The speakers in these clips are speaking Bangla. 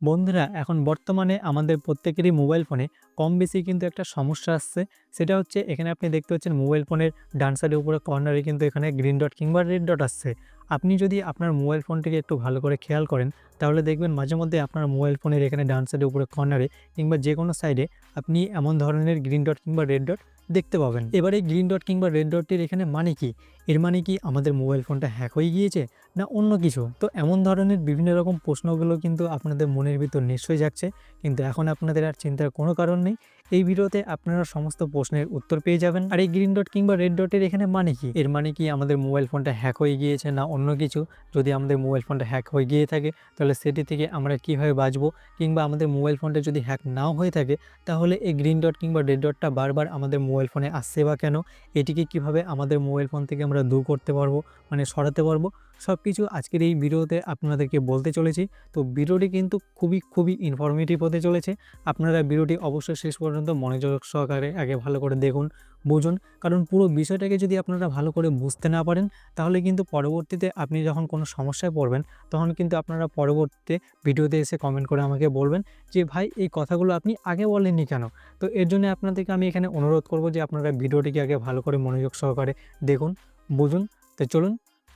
বন্ধুরা, এখন বর্তমানে আমাদের প্রত্যেকেরই মোবাইল ফোনে কম বেশি কিন্তু একটা সমস্যা আসছে। সেটা হচ্ছে এখানে আপনি দেখতে পাচ্ছেন মোবাইল ফোনের ডান সাইডের উপরে কর্নারে কিন্তু এখানে গ্রিন ডট কিংবা রেড ডট আসছে। আপনি যদি আপনার মোবাইল ফোনটিকে একটু ভালো করে খেয়াল করেন, তাহলে দেখবেন মাঝে মধ্যে আপনার মোবাইল ফোনের এখানে ডান সাইডের উপরে কর্নারে কিংবা যে কোনো সাইডে আপনি এমন ধরনের গ্রিন ডট কিংবা রেড ডট দেখতে পাবেন। এবারে গ্রিন ডট কিংবা রেড ডটটির এখানে মানে কি? এর মানে কি আমাদের মোবাইল ফোনটা হ্যাক হয়ে গিয়েছে? না অন্য কিছু? তো এমন ধরনের বিভিন্ন রকম প্রশ্নগুলো কিন্তু আপনাদের মনের ভিতর নিশ্চয়ই যাচ্ছে কিন্তু এখন আপনাদের আর চিন্তার কোনো কারণ নেই। এই ভিডিওতে আপনারা সমস্ত প্রশ্নের উত্তর পেয়ে যাবেন। আর এই গ্রিন ডট কিংবা রেড ডটের এখানে মানে কি? এর মানে কি আমাদের মোবাইল ফোনটা হ্যাক হয়ে গিয়েছে না অন্য কিছু? যদি আমাদের মোবাইল ফোনটা হ্যাক হয়ে গিয়ে থাকে, তাহলে সেটি থেকে আমরা কীভাবে বাঁচবো? কিংবা আমাদের মোবাইল ফোনটা যদি হ্যাক নাও হয়ে থাকে, তাহলে এই গ্রিন ডট কিংবা রেড ডটটা বারবার আমাদের মোবাইল ফোনে আসছে বা কেন? এটিকে কীভাবে আমাদের মোবাইল ফোন থেকে আমরা দূর করতে পারব? মানে সরাতে পারব? সব কিছু আজকের এই ভিডিওতে আপনাদেরকে বলতে চলেছি। তো ভিডিওটি কিন্তু খুবই খুবই ইনফরমেটিভ হতে চলেছে। আপনারা ভিডিওটি অবশ্যই শেষ পর্যন্ত মনোযোগ সহকারে আগে ভালো করে দেখুন, বুঝুন। কারণ পুরো বিষয়টাকে যদি আপনারা ভালো করে বুঝতে না পারেন, তাহলে কিন্তু পরবর্তীতে আপনি যখন কোনো সমস্যায় পড়বেন, তখন কিন্তু আপনারা পরবর্তীতে ভিডিওতে এসে কমেন্ট করে আমাকে বলবেন যে, ভাই, এই কথাগুলো আপনি আগে বলেননি কেন? তো এর জন্য আপনাদেরকে আমি এখানে অনুরোধ করব যে, আপনারা ভিডিওটিকে আগে ভালো করে মনোযোগ সহকারে দেখুন, বুঝুন। তো চলুন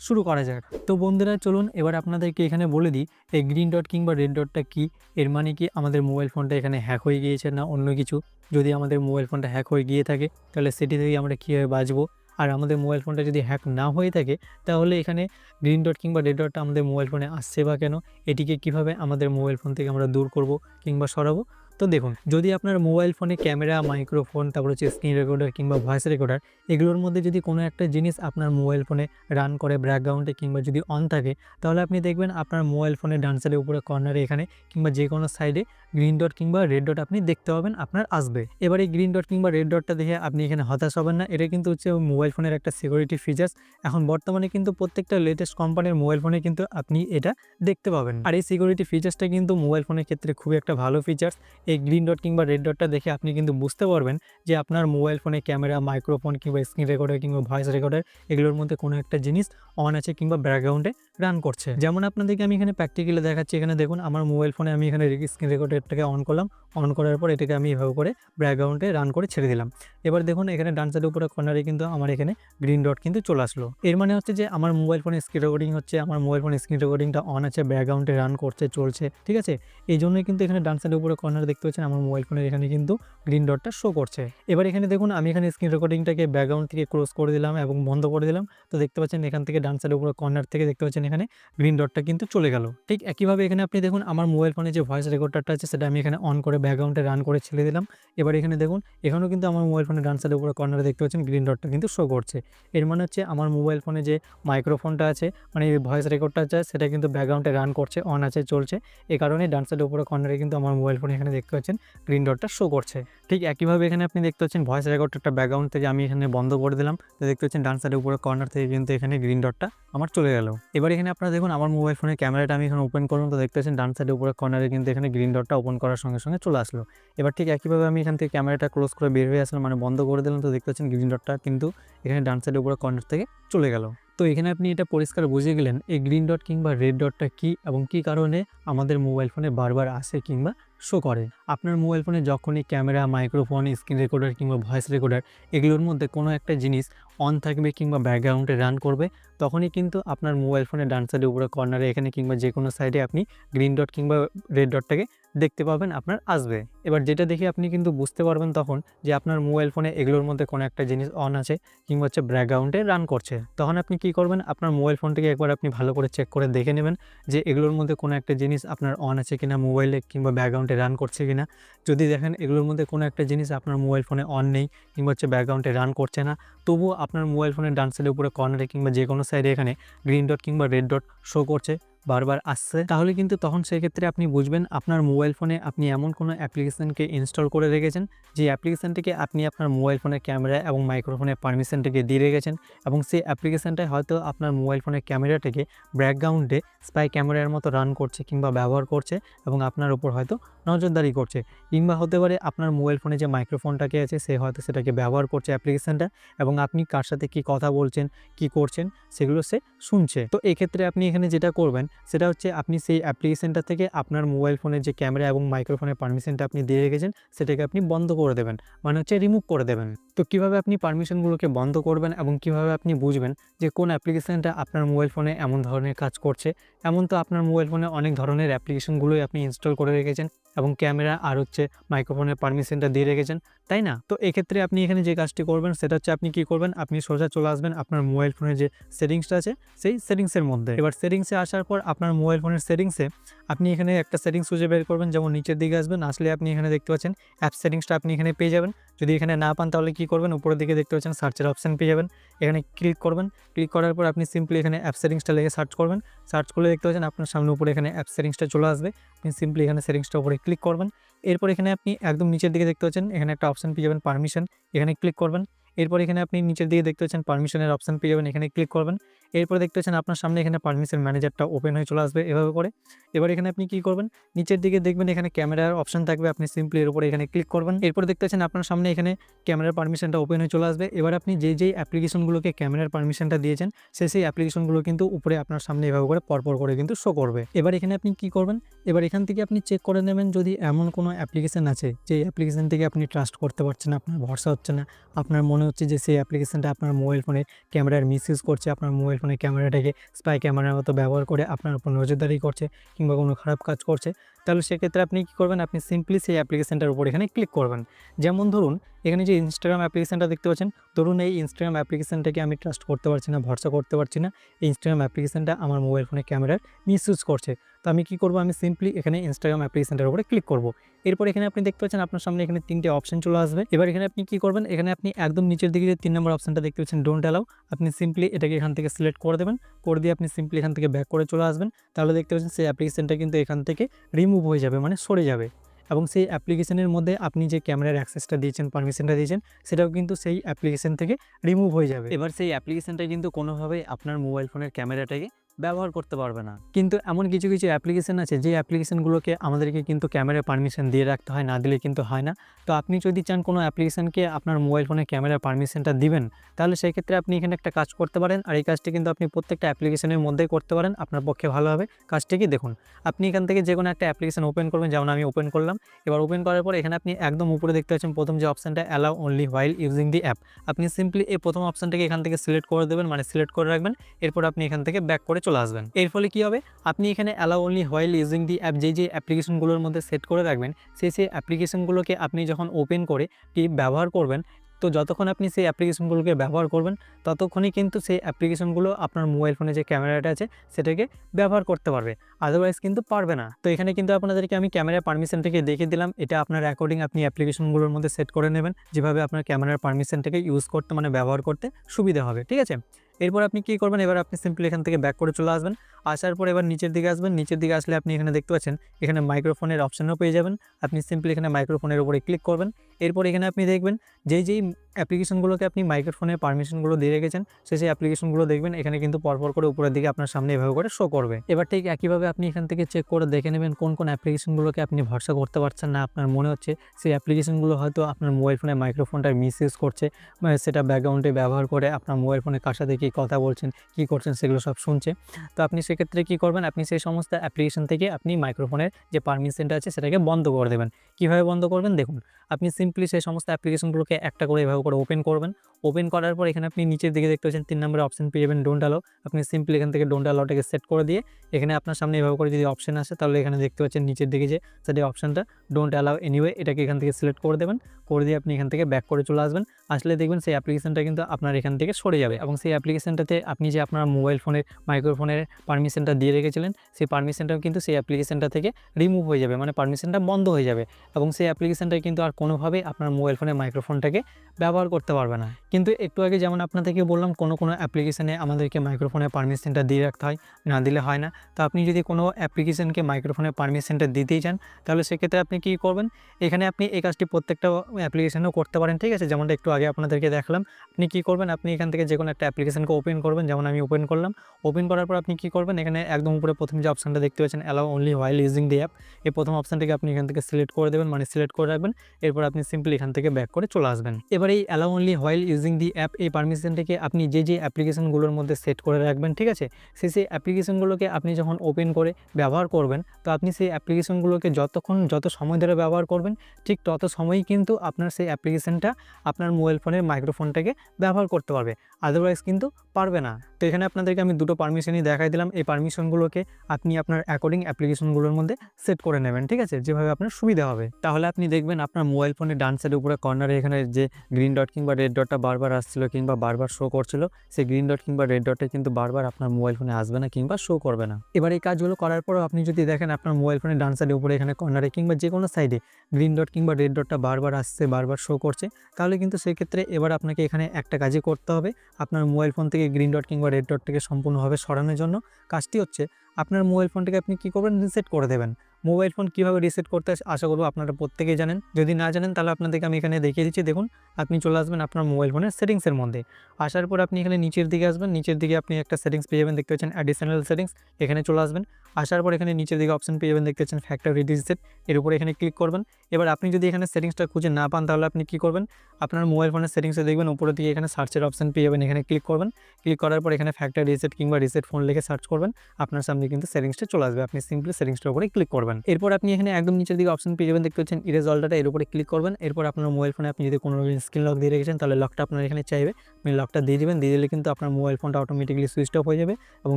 শুরু করা যাক। তো বন্ধুরা, চলুন এবার আপনাদেরকে এখানে বলে দিই, এই গ্রিন ডট কিংবা রেড ডটটা কি? এর মানে কি আমাদের মোবাইল ফোনটা এখানে হ্যাক হয়ে গিয়েছে না অন্য কিছু? যদি আমাদের মোবাইল ফোনটা হ্যাক হয়ে গিয়ে থাকে, তাহলে সেটি থেকে আমরা কীভাবে বাঁচবো? আর আমাদের মোবাইল ফোনটা যদি হ্যাক না হয়ে থাকে, তাহলে এখানে গ্রিন ডট কিংবা রেড ডটটা আমাদের মোবাইল ফোনে আসছে বা কেন? এটিকে কীভাবে আমাদের মোবাইল ফোন থেকে আমরা দূর করব কিংবা সরাবো? তো দেখুন, যদি আপনার মোবাইল ফোনে ক্যামেরা, মাইক্রোফোন, তারপর হচ্ছে স্ক্রিন রেকর্ডার কিংবা ভয়েস রেকর্ডার এগুলোর মধ্যে যদি কোনো একটা জিনিস আপনার মোবাইল ফোনে রান করে ব্যাকগ্রাউন্ডে কিংবা যদি অন থাকে, তাহলে আপনি দেখবেন আপনার মোবাইল ফোনের ডান সাইডের উপরে কর্নারে এখানে কিংবা যে কোনো সাইডে গ্রিন ডট কিংবা রেড ডট আপনি দেখতে পাবেন, আপনার আসবে। এবার এই গ্রিন ডট কিংবা রেড ডটটা দেখে আপনি এখানে হতাশ হবেন না, এটা কিন্তু হচ্ছে মোবাইল ফোনের একটা সিকিউরিটি ফিচার্স এখন বর্তমানে কিন্তু প্রত্যেকটা লেটেস্ট কোম্পানির মোবাইল ফোনে কিন্তু আপনি এটা দেখতে পাবেন। আর এই সিকিউরিটি ফিচার্সটা কিন্তু মোবাইল ফোনের ক্ষেত্রে খুবই একটা ভালো ফিচার্স এই গ্রিন ডট কিংবা রেড ডটটা দেখে আপনি কিন্তু বুঝতে পারবেন যে আপনার মোবাইল ফোনে ক্যামেরা মাইক্রোফোন কিংবা স্ক্রিন রেকর্ডার কিংবা ভয়েস রেকর্ডার এগুলোর মধ্যে কোনো একটা জিনিস অন আছে কিংবা ব্যাকগ্রাউন্ডে রান করছে। যেমন আপনাদেরকে আমি এখানে প্র্যাকটিক্যালি দেখাচ্ছি, এখানে দেখুন আমার মোবাইল ফোনে আমি এখানে স্ক্রিন রেকর্ডারটাকে অন করলাম অন করার পর এটাকে আমি এভাবে করে ব্যাকগ্রাউন্ডে রান করে ছেড়ে দিলাম। এবার দেখুন এখানে ডান সাইডের উপরে কর্নারে কিন্তু আমার এখানে গ্রিন ডট কিন্তু চলে আসলো। এর মানে হচ্ছে যে আমার মোবাইল ফোনে স্ক্রিন রেকর্ডিং হচ্ছে, আমার মোবাইল ফোনে স্ক্রিন রেকর্ডিংটা অন আছে ব্যাকগ্রাউন্ডে রান করছে, চলছে, ঠিক আছে? এই জন্যই কিন্তু এখানে ডান উপরে কর্নারে দেখতে পাচ্ছেন আমার মোবাইল ফোনের এখানে কিন্তু গ্রিন ডটটা শো করছে। এবার এখানে দেখুন, আমি এখানে স্ক্রিন রেকর্ডিংটাকে ব্যাকগ্রাউন্ড থেকে ক্লোজ করে দিলাম এবং বন্ধ করে দিলাম। তো দেখতে পাচ্ছেন এখান থেকে ডান সাইডের উপরে কর্নার থেকে দেখতে পাচ্ছেন এখানে গ্রিন ডটটা কিন্তু চলে গেল। ঠিক একইভাবে এখানে আপনি দেখুন, আমার মোবাইল ফোনে যে ভয়েস রেকর্ডারটা আছে, সেটা আমি এখানে অন করে ব্যাকগ্রাউন্ডে রান করে ছেড়ে দিলাম। এবার এখানে দেখুন, এখানেও কিন্তু আমার মোবাইল ফোনে ডান সাইডের উপরে কর্নারে দেখতে পাচ্ছেন গ্রিন ডটটা কিন্তু শো করছে। এর মানে হচ্ছে আমার মোবাইল ফোনে যে মাইক্রোফোনটা আছে মানে ভয়েস রেকর্ডটা আছে, সেটা কিন্তু ব্যাকগ্রাউন্ডে রান করছে অন আছে, চলছে। এই কারণে ডান সাইডের উপরে কর্নারে কিন্তু আমার মোবাইল ফোনে এখানে পাচ্ছেন গ্রিন ডটটা শো করছে। ঠিক একইভাবে এখানে আপনি দেখতে পাচ্ছেন ভয়েস রেকর্ডটা ব্যাকগ্রাউন্ড থেকে আমি এখানে বন্ধ করে দিলাম। তো দেখতে পাচ্ছেন, ডান সাইডের উপরে কর্নার থেকে কিন্তু এখানে গ্রিন ডটটা আমার চলে গেল। এবার এখানে আপনারা দেখুন, আমার মোবাইল ফোনের ক্যামেরাটা আমি এখানে ওপেন করলাম। তো দেখতে পাচ্ছেন, ডান সাইডের উপরে কর্নারে কিন্তু এখানে গ্রিন ডটটা ওপেন করার সঙ্গে সঙ্গে চলে আসলো। এবার ঠিক একইভাবে আমি এখান থেকে ক্যামেরাটা ক্লোজ করে বের হয়ে আসলাম মানে বন্ধ করে দিলাম। তো দেখতে পাচ্ছেন গ্রিন ডটটা কিন্তু এখানে ডান সাইডের উপরে কর্নার থেকে চলে গেল। তো এখানে আপনি এটা পরিষ্কার বুঝে গেলেন, এই গ্রিন ডট কিংবা রেড ডটটা কী এবং কী কারণে আমাদের মোবাইল ফোনে বারবার আসে কিংবা শো করে? আপনার মোবাইল ফোনে যখনই ক্যামেরা মাইক্রোফোন স্ক্রিন রেকর্ডার কিংবা ভয়েস রেকর্ডার এগুলোর মধ্যে কোনো একটা জিনিস অন থাকবে কিংবা ব্যাকগ্রাউন্ডে রান করবে, তখনই কিন্তু আপনার মোবাইল ফোনে ডান সাইডে উপরে কর্নারে এখানে কিংবা যে কোনো সাইডে আপনি গ্রিন ডট কিংবা রেড ডটটাকে দেখতে পাবেন আপনার আসবে। এবার যেটা দেখে আপনি কিন্তু বুঝতে পারবেন তখন যে আপনার মোবাইল ফোনে এগুলোর মধ্যে কোনো একটা জিনিস অন আছে কিংবা হচ্ছে ব্যাকগ্রাউন্ডে রান করছে। তখন আপনি কি করবেন, আপনার মোবাইল ফোনটিকে একবার আপনি ভালো করে চেক করে দেখে নেবেন যে এগুলোর মধ্যে কোনো একটা জিনিস আপনার অন আছে কিনা মোবাইলে কিংবা ব্যাকগ্রাউন্ডে রান করছে কিনা। যদি দেখেন এগুলোর মধ্যে কোনো একটা জিনিস আপনার মোবাইল ফোনে অন নেই কিংবা হচ্ছে ব্যাকগ্রাউন্ডে রান করছে না, তবুও আপনার মোবাইল ফোনের ডান সাইডের উপরে কর্নারে কিংবা যে কোনো সাইডে এখানে গ্রিন ডট কিংবা রেড ডট শো করছে বারবার আসছে, তাহলে কিন্তু তখন সেক্ষেত্রে আপনি বুঝবেন আপনার মোবাইল ফোনে আপনি এমন কোনো অ্যাপ্লিকেশানকে ইনস্টল করে রেখেছেন, যে অ্যাপ্লিকেশানটিকে আপনি আপনার মোবাইল ফোনের ক্যামেরা এবং মাইক্রোফোনের পারমিশনটিকে দিয়ে রেখেছেন এবং সেই অ্যাপ্লিকেশানটাই হয়তো আপনার মোবাইল ফোনের ক্যামেরাটাকে ব্যাকগ্রাউন্ডে স্পাই ক্যামেরার মতো রান করছে কিংবা ব্যবহার করছে এবং আপনার উপর হয়তো নজরদারি করছে। কিংবা হতে পারে আপনার মোবাইল ফোনে যে মাইক্রোফোনটাকে আছে, সে হয়তো সেটাকে ব্যবহার করছে অ্যাপ্লিকেশানটা এবং আপনি কার সাথে কি কথা বলছেন, কি করছেন, সেগুলো সে শুনছে। তো এক্ষেত্রে আপনি এখানে যেটা করবেন সেটা হচ্ছে আপনি সেই অ্যাপ্লিকেশানটা থেকে আপনার মোবাইল ফোনের যে ক্যামেরা এবং মাইক্রোফোনের পারমিশনটা আপনি দিয়ে রেখেছেন, সেটাকে আপনি বন্ধ করে দেবেন। মানে হচ্ছে রিমুভ করে দেবেন। তো কীভাবে আপনি পারমিশনগুলোকে বন্ধ করবেন এবং কীভাবে আপনি বুঝবেন যে কোন অ্যাপ্লিকেশানটা আপনার মোবাইল ফোনে এমন ধরনের কাজ করছে এমন তো আপনার মোবাইল ফোনে অনেক ধরনের অ্যাপ্লিকেশনগুলোই আপনি ইনস্টল করে রেখেছেন এবং ক্যামেরা আর হচ্ছে মাইক্রোফোনের পারমিশনটা দিয়ে রেখেছেন, তাই না? তো এক্ষেত্রে আপনি এখানে যে কাজটি করবেন সেটা হচ্ছে আপনি কি করবেন? আপনি সোজা চলে আসবেন আপনার মোবাইল ফোনের যে সেটিংসটা আছে, সেই সেটিংসের মধ্যে। এবার সেটিংসে আসার পর আপনার মোবাইল ফোনের সেটিংসে আপনি এখানে একটা সেটিংস খুঁজে বের করবেন, যেমন নিচের দিকে আসবেন, আসলে আপনি এখানে দেখতে পাচ্ছেন অ্যাপ সেটিংসটা আপনি এখানে পেয়ে যাবেন। যদি এখানে না পান তাহলে কি করবেন? উপরের দিকে দেখতে পাচ্ছেন সার্চের অপশান পেয়ে যাবেন। এখানে ক্লিক করবেন। ক্লিক করার পর আপনি সিম্পলি এখানে অ্যাপ সেটিংসটা লেগে সার্চ করবেন। সার্চ করলে দেখতে পাচ্ছেন আপনার সামনে উপরে এখানে অ্যাপ সেটিংসটা চলে আসবে। আপনি সিম্পলি এখানে সেটিংসটা উপরে ক্লিক করবেন। এরপর এখানে আপনি একদম নিচের দিকে দেখতে পাচ্ছেন, এখানে একটা অপশান পেয়ে যাবেন পারমিশন এখানে ক্লিক করবেন। এরপর এখানে আপনি নিচের দিকে দেখতে পাচ্ছেন পারমিশনের অপশান পেয়ে যাবেন, এখানে ক্লিক করবেন। এরপর দেখতে পাচ্ছেন আপনার সামনে এখানে পারমিশন ম্যানেজারটা ওপেন হয়ে চলে আসবে এভাবে করে। এবার এখানে আপনি কি করবেন? নিচের দিকে দেখবেন এখানে ক্যামেরার অপশন থাকবে, আপনি সিম্পলি এর উপরে এখানে ক্লিক করবেন। এরপর দেখতে পাচ্ছেন আপনার সামনে এখানে ক্যামেরার পারমিশনটা ওপেন হয়ে চলে আসবে। এবার আপনি যেই যেই অ্যাপ্লিকেশনগুলোকে ক্যামেরার পারমিশনটা দিয়েছেন, সে সেই অ্যাপ্লিকেশনগুলো কিন্তু উপরে আপনার সামনে এভাবে করে পরপর করে কিন্তু শো করবে। এবার এখানে আপনি কি করবেন? এবার এখান থেকে আপনি চেক করে নেবেন যদি এমন কোনো অ্যাপ্লিকেশন আছে, যে অ্যাপ্লিকেশন থেকে আপনি ট্রাস্ট করতে পারছেন আপনার ভরসা হচ্ছে না, আপনার মনে হচ্ছে যে সেই অ্যাপ্লিকেশনটা আপনার মোবাইল ফোনে ক্যামেরার মিসইউজ করছে, আপনার মোবাইল ফোনের ক্যামেরাটাকে স্পাই ক্যামেরার মতো ব্যবহার করে আপনার উপর নজরদারি করছে কিংবা কোনো খারাপ কাজ করছে, তাহলে সেক্ষেত্রে আপনি কি করবেন? আপনি সিম্পলি সেই অ্যাপ্লিকেশনটার উপর এখানে ক্লিক করবেন। যেমন ধরুন, এখানে যে ইনস্টাগ্রাম অ্যাপ্লিকেশনটা দেখতে পাচ্ছেন, ধরুন এই ইনস্টাগ্রাম অ্যাপ্লিকেশনটাকে আমি ট্রাস্ট করতে পারছি না, ভরসা করতে পারছি না, এই ইনস্টাগ্রাম অ্যাপ্লিকেশনটা আমার মোবাইল ফোনে ক্যামেরার মিসইউজ করছে। তো আমি কী করব? আমি সিম্পলি এখানে ইনস্টাগ্রাম অ্যাপ্লিকেশনটার উপরে ক্লিক করব। এরপর এখানে আপনি দেখতে পাচ্ছেন আপনার সামনে এখানে তিনটে অপশন চলে আসবে। এবার এখানে আপনি কী করবেন? এখানে আপনি একদম নিচের দিকে যে তিন নম্বর অপশনটা দেখতে পাচ্ছেন ডোন্ট অ্যালাউ আপনি সিম্পলি এটাকে এখান থেকে সিলেক্ট করে দেবেন। করে দিয়ে আপনি সিম্পলি এখান থেকে ব্যাক করে চলে আসবেন। তাহলে দেখতে পাচ্ছেন সেই অ্যাপ্লিকেশনটা কিন্তু এখান থেকে রিমুভ হয়ে যাবে মানে সরে যাবে। এবং সেই অ্যাপ্লিকেশনের মধ্যে আপনি যে ক্যামেরার অ্যাক্সেসটা দিয়েছেন পারমিশনটা দিয়েছেন, সেটাও কিন্তু সেই অ্যাপ্লিকেশন থেকে রিমুভ হয়ে যাবে। এবার সেই অ্যাপ্লিকেশনটা কিন্তু কোনোভাবেই আপনার মোবাইল ফোনের ক্যামেরাটাকে ব্যবহার করতে পারবে না। কিন্তু এমন কিছু কিছু অ্যাপ্লিকেশন আছে, যে অ্যাপ্লিকেশনগুলোকে আমাদেরকে কিন্তু ক্যামেরা পারমিশন দিয়ে রাখতে হয়, না দিলে কিন্তু হয় না। তো আপনি যদি চান কোনো অ্যাপ্লিকেশনকে আপনার মোবাইল ফোনে ক্যামেরা পারমিশনটা দিবেন, তাহলে সেই ক্ষেত্রে আপনি এখানে একটা কাজ করতে পারেন, আর এই কাজটি কিন্তু আপনি প্রত্যেকটা অ্যাপ্লিকেশনের মধ্যেই করতে পারেন, আপনার পক্ষে ভালো হবে। কাজটি দেখুন, আপনি এখান থেকে যে কোনো একটা অ্যাপ্লিকেশান ওপেন করবেন, যেমন আমি ওপেন করলাম। এবার ওপেন করার পর এখানে আপনি একদম উপরে দেখতে পাচ্ছেন, প্রথম যে অপশানটা allow only while using the app আপনি সিম্পলি এই প্রথম অপশানটাকে এখান থেকে সিলেক্ট করে দেবেন মানে সিলেক্ট করে রাখবেন। এরপর আপনি এখান থেকে ব্যাক করে চলে আসবেন। এর ফলে কি হবে? আপনি এখানে allow only while using the app যেই যে অ্যাপ্লিকেশনগুলোর মধ্যে সেট করে রাখবেন সেই সেই অ্যাপ্লিকেশনগুলোকে আপনি যখন ওপেন করে কি ব্যবহার করবেন, তো যতক্ষণ আপনি সেই অ্যাপ্লিকেশনগুলোকে ব্যবহার করবেন, ততক্ষণই কিন্তু সেই অ্যাপ্লিকেশনগুলো আপনার মোবাইল ফোনে যে ক্যামেরাটা আছে, সেটাকে ব্যবহার করতে পারবে। আদারওয়াইজ কিন্তু পারবে না। তো এখানে কিন্তু আপনাদেরকে আমি ক্যামেরার পারমিশনটাকে দেখে দিলাম। এটা আপনার অ্যাকর্ডিং আপনি অ্যাপ্লিকেশনগুলোর মধ্যে সেট করে নেবেন। যেভাবে আপনার ক্যামেরার পারমিশনটাকে ইউজ করতে মানে ব্যবহার করতে সুবিধা হবে। ঠিক আছে? এরপর আপনি কি করবেন? এবার আপনি সিম্পলি এখান থেকে ব্যাক করে চলে আসবেন। আসার পর এবার নিচের দিকে আসবেন। নিচের দিকে আসলে আপনি এখানে দেখতে পাচ্ছেন, এখানে মাইক্রোফোনের অপশানও পেয়ে যাবেন। আপনি সিম্পলি এখানে মাইক্রোফোনের উপরে ক্লিক করবেন। এরপর এখানে আপনি দেখবেন, যেই যেই অ্যাপ্লিকেশনগুলোকে আপনি মাইক্রোফোনের পারমিশনগুলো দিয়ে রেখেছেন সেই সেই অ্যাপ্লিকেশনগুলো দেখবেন, এখানে কিন্তু পরপর করে উপরের দিকে আপনার সামনে এভাবে করে শো করবে। এবার ঠিক একইভাবে আপনি এখান থেকে চেক করে দেখে নেবেন কোন কোন অ্যাপ্লিকেশনগুলোকে আপনি ভরসা করতে পারছেন না, আপনার মনে হচ্ছে সেই অ্যাপ্লিকেশনগুলো হয়তো আপনার মোবাইল ফোনে মাইক্রোফোনটা মিস ইউজ করছে মানে সেটা ব্যাকগ্রাউন্ডে ব্যবহার করে আপনার মোবাইল ফোনে কার সাথে কী কথা বলছেন, কী করছেন সেগুলো সব শুনছে। তো আপনি সেক্ষেত্রে কী করবেন, আপনি সেই সমস্ত অ্যাপ্লিকেশন থেকে আপনি মাইক্রোফোনের যে পারমিশনটা আছে সেটাকে বন্ধ করে দেবেন। কীভাবে বন্ধ করবেন? দেখুন, আপনি সিম্পলি সেই সমস্ত অ্যাপ্লিকেশনগুলোকে একটা করে এভাবে করে ওপেন করবেন। ওপেন করার পর এখানে আপনি নিচের দিকে দেখতে পাচ্ছেন তিন নম্বরে অপশন পেয়ে যাবেন ডোন্ট অ্যালাও আপনি সিম্পলি এখান থেকে ডোন্ট অ্যালাওটাকে সেট করে দিয়ে এখানে আপনার সামনে এভাবে করে যদি অপশন আসে তাহলে এখানে দেখতে পাচ্ছেন নিচের দিকে যে সেটি অপশনটা ডোন্ট অ্যালাউ এনিওয়ে এটাকে এখান থেকে সিলেক্ট করে দেবেন। করে দিয়ে আপনি এখান থেকে ব্যাক করে চলে আসবেন। আসলে দেখবেন সেই অ্যাপ্লিকেশনটা কিন্তু আপনার এখান থেকে সরে যাবে এবং সেই অ্যাপ্লিকেশনটাতে আপনি যে আপনার মোবাইল ফোনের মাইক্রোফোনের পারমিশনটা দিয়ে রেখেছিলেন, সেই পারমিশনটাও কিন্তু সেই অ্যাপ্লিকেশনটা থেকে রিমুভ হয়ে যাবে মানে পারমিশনটা বন্ধ হয়ে যাবে এবং সেই অ্যাপ্লিকেশনটা কিন্তু আর কোনোভাবেই আপনার মোবাইল ফোনের মাইক্রোফোনটাকে ব্যবহার করতে পারবে না। কিন্তু একটু আগে যেমন আপনাদেরকে বললাম, কোনো কোনো অ্যাপ্লিকেশানে আমাদেরকে মাইক্রোফোনের পারমিশনটা দিয়ে রাখতে হয়, না দিলে হয় না। তো আপনি যদি কোনো অ্যাপ্লিকেশানকে মাইক্রোফোনের পারমিশনটা দিতেই চান, তাহলে সেক্ষেত্রে আপনি কী করবেন? এখানে আপনি এই কাজটি প্রত্যেকটা অ্যাপ্লিকেশানেও করতে পারেন, ঠিক আছে? যেমনটা একটু আগে আপনাদেরকে দেখালাম। আপনি কি করবেন? আপনি এখান থেকে যে কোনো একটা অ্যাপ্লিকেশান অ্যাপ্লিকেশনকে ওপেন করবেন। যেমন আমি ওপেন করলাম। ওপেন করার পর আপনি কি করবেন? এখানে একদম উপরে প্রথম যে অপশানটা দেখতে পাচ্ছেন allow only while using the app এই প্রথম অপশানটাকে আপনি এখান থেকে সিলেক্ট করে দেবেন। মানে সিলেক্ট করে রাখবেন। এরপর আপনি সিম্পলি এখান থেকে ব্যাক করে চলে আসবেন। এবার এই allow only while using the app এই পারমিশনটাকে আপনি যে যে অ্যাপ্লিকেশনগুলোর মধ্যে সেট করে রাখবেন, ঠিক আছে? সেই সেই অ্যাপ্লিকেশনগুলোকে আপনি যখন ওপেন করে ব্যবহার করবেন, তো আপনি সেই অ্যাপ্লিকেশনগুলোকে যতক্ষণ, যত ধরে ব্যবহার করবেন, ঠিক তত সময়ই কিন্তু আপনার সেই অ্যাপ্লিকেশনটা আপনার মোবাইল ফোনের মাইক্রোফোনটাকে ব্যবহার করতে পারবে। আদারওয়াইজ কিন্তু পারবে না। তো এখানে আপনাদেরকে আমি দুটো পারমিশনই দেখাই দিলাম। এই পারমিশনগুলোকে আপনি আপনার অ্যাকর্ডিং অ্যাপ্লিকেশনগুলোর মধ্যে সেট করে নেবেন, ঠিক আছে? যেভাবে আপনার সুবিধা হবে। তাহলে আপনি দেখবেন আপনার মোবাইল ফোনের ডান সাইডের উপরে কর্নারে এখানে যে গ্রিন ডট কিংবা রেড ডটটা বারবার আসছিল কিংবা বারবার শো করছিল, সেই গ্রিন ডট কিংবা রেড ডটটা কিন্তু বারবার আপনার মোবাইল ফোনে আসবে না কিংবা শো করবে না। এবার এই কাজগুলো করার পরও আপনি যদি দেখেন আপনার মোবাইল ফোনের ডান সাইডের উপরে এখানে কর্নারে কিংবা যে কোনো সাইডে গ্রিন ডট কিংবা রেড ডটটা বারবার আসছে, বারবার শো করছে, তাহলে কিন্তু সেক্ষেত্রে এবার আপনাকে এখানে একটা কাজই করতে হবে। আপনার মোবাইল ফোন থেকে গ্রিন ডট কিংবা রেড ডটটাকে সম্পূর্ণভাবে সরানোর জন্য কাজটি হচ্ছে আপনার মোবাইল ফোনটাকে আপনি কী করবেন? রিসেট করে দেবেন। মোবাইল ফোন কীভাবে রিসেট করতে আশা করব আপনারা প্রত্যেকেই জানেন। যদি না জানেন, তাহলে আপনাদেরকে আমি এখানে দেখিয়ে দিচ্ছি। দেখুন, আপনি চলে আসবেন আপনার মোবাইল ফোনের সেটিংসের মধ্যে। আসার পর আপনি এখানে নিচের দিকে আসবেন। নিচের দিকে আপনি একটা সেটিংস পেয়ে যাবেন। দেখতে পাচ্ছেন অ্যাডিশনাল সেটিংস এখানে চলে আসবেন। আসার পর এখানে নিচের দিকে অপশন পেয়ে যাবেন। দেখতে পাচ্ছেন ফ্যাক্টরি রিসেট এর উপরে এখানে ক্লিক করবেন। এবার আপনি যদি এখানে সেটিংসটা খুঁজে না পান, তাহলে আপনি কী করবেন? আপনার মোবাইল ফোনের সেটিংসে দেখবেন উপরে দিকে এখানে সার্চের অপশন পেয়ে যাবেন। এখানে ক্লিক করবেন। ক্লিক করার পর এখানে ফ্যাক্টরি রিসেট কিংবা রিসেট ফোন লিখে সার্চ করবেন। আপনার সামনে কিন্তু সেটিংসটা চলে আসবে। আপনি সিম্পলি সেটিংসটার উপরে ক্লিক করবেন। এরপর আপনি এখানে একদম নিচের দিকে অপশন পেয়ে যাবেন। দেখতে পাচ্ছেন ইরেজ অলটাটা এর উপরে ক্লিক করবেন। এরপর আপনার মোবাইল ফোনে আপনি যদি কোনো স্ক্রিন লক দিয়ে রেখেছেন, তাহলে লকটা আপনার এখানে চাইবে। আপনি লকটা দিয়ে দেবেন। দিয়ে দিলে কিন্তু আপনার মোবাইল ফোনটা অটোমেটিকলি সুইচ অফ হয়ে যাবে এবং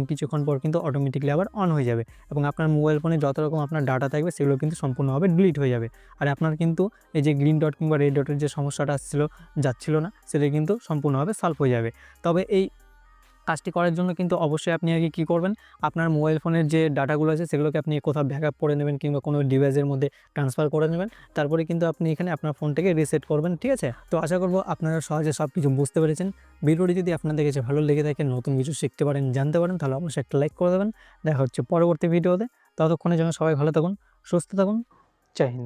কিছুক্ষণ পর কিন্তু অটোমেটিকলি আবার অন হয়ে যাবে এবং আপনার মোবাইল ফোনে যত রকম আপনার ডাটা থাকবে, সেগুলো কিন্তু সম্পূর্ণভাবে ডিলিট হয়ে যাবে। আর আপনার কিন্তু এই যে গ্রিন ডট কিংবা রেড ডটের যে সমস্যাটা আসছিল, যাচ্ছিল না, সেটা কিন্তু সম্পূর্ণভাবে সলভ হয়ে যাবে। তবে এই কাজটি করার জন্য কিন্তু অবশ্যই আপনি আগে কী করবেন? আপনার মোবাইল ফোনের যে ডাটাগুলো আছে সেগুলোকে আপনি কোথাও ব্যাকআপ করে নেবেন কিংবা কোনো ডিভাইসের মধ্যে ট্রান্সফার করে নেবেন। তারপরে কিন্তু আপনি এখানে আপনার ফোনটাকে রিসেট করবেন, ঠিক আছে? তো আশা করব আপনারা সহজে সব কিছু বুঝতে পেরেছেন। ভিডিওটি যদি আপনাদের কাছে ভালো লেগে থাকে, নতুন কিছু শিখতে পারেন, জানতে পারেন, তাহলে অবশ্যই একটা লাইক করে দেবেন। দেখা হচ্ছে পরবর্তী ভিডিওতে। ততক্ষণের জন্য সবাই ভালো থাকুন, সুস্থ থাকুন। হিন্দ।